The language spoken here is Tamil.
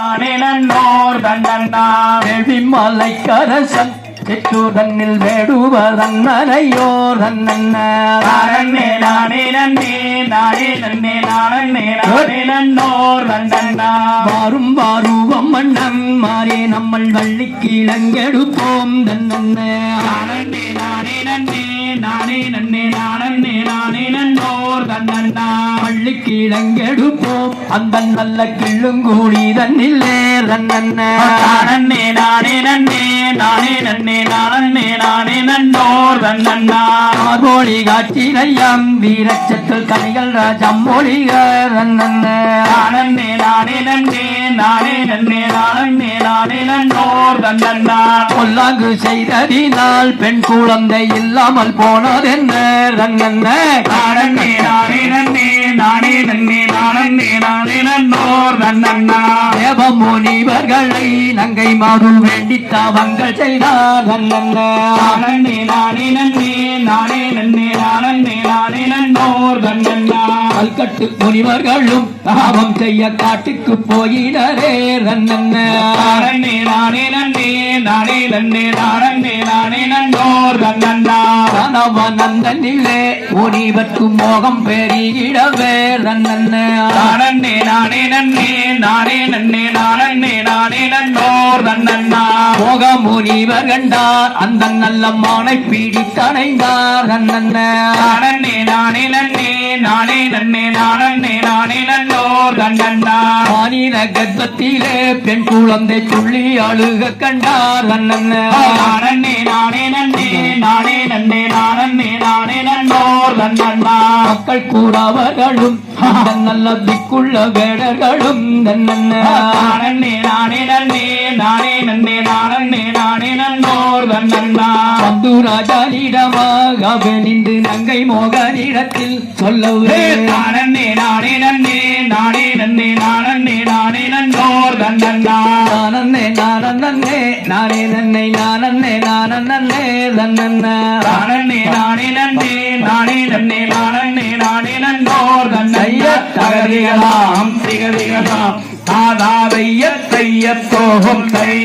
நானே நன்னோர் தண்டன்னா. மலை கரசன் சிற்றுதன்னில் வேடுவதன்னையோர் தன்னன்ன. நானே நானே நன்னே நானே நன்னே நானே நானே நன்னோர் தண்டன்னா. வாரும் வாருவம் மன்னன் மாறே நம்மள் வள்ளிக்கு இளங்கெடுப்போம் தன்னன்ன. நானே நானே நன்னே நானே நன்னே நானே வள்ளிக்கு இளங்கெடுப்போம் அந்த நல்ல கிள்ளுங்கூடி தன்னில்லே தன்னன்ன நானே நானே நன்னே நானே நன்னே நானே நானே நன்னோர் தண்டன்னா ஆகோழி காட்சினையம் வீரச்சத்தில் கனிகள் ராஜம் மொழிகர் தன்னன்ன நானே நானே நன்னே நானே நன்னே நானே நன்னோர் தண்டன்னா பொல்லாங்கு செய்ததினால் பெண் குழந்தை இல்லாமல் போனதென்ன? தன்னன்ன நானே நானே நன்னே நானே நன்னே நானே நானே நன்னோர் தண்டன்னா தேவ முனிவர்களை நங்கை மாறு வேண்டி தவங்கள் செய்தார் தன்னன்ன நானே நானே நன்னே நானே நன்னே நானே கல்கட்டு முனிவர்களும் தாபம் செய்ய காட்டுக்கு போயிடரே தன்னன்ன நானே நானே நன்னே நானே நன்னே நானே நன்னோர் தண்டன்னா நந்தனிலே முனிவர்க்கு மோகம் பெருகிடவே. நன்னே நானே நானே நன்னே நானே நன்னே நானே நானே நன்னோர் தண்டன்னா மோக முனிவர் கண்டார் அந்த நல்ல மானை பீடித்தணைந்தார். நன்னே நானே நானே நன்னே நானே நன்னே நானே நானே நன்னோர் தண்டன்னா மாநில கர்ப்பத்திலே பெண் குழந்தை சொல்லி அழுக கண்டார். நன்னே நானே நானே நன்னே மக்கள் கூடவர்களும் நல்ல திக்குள்ள வேடர்களும் நானே நானே நன்னே நானே நன்னே நானே நானே நன்னோர் தண்டன்னா பந்து ராஜானிடமாக நின்று நங்கை மோகனிடத்தில் சொல்லவே நானே நானே நன்னே நானே நன்னே நானே நானே நன்னோர் தண்டன்னா நானே நானே நானே நன்னை நானே நானே தன்னன்ன நானே நானே நன்னே நானே நன்னே நானே தகதிகளாம் திகதிகளாம் ஆதாதைய தைய தோகம் தை.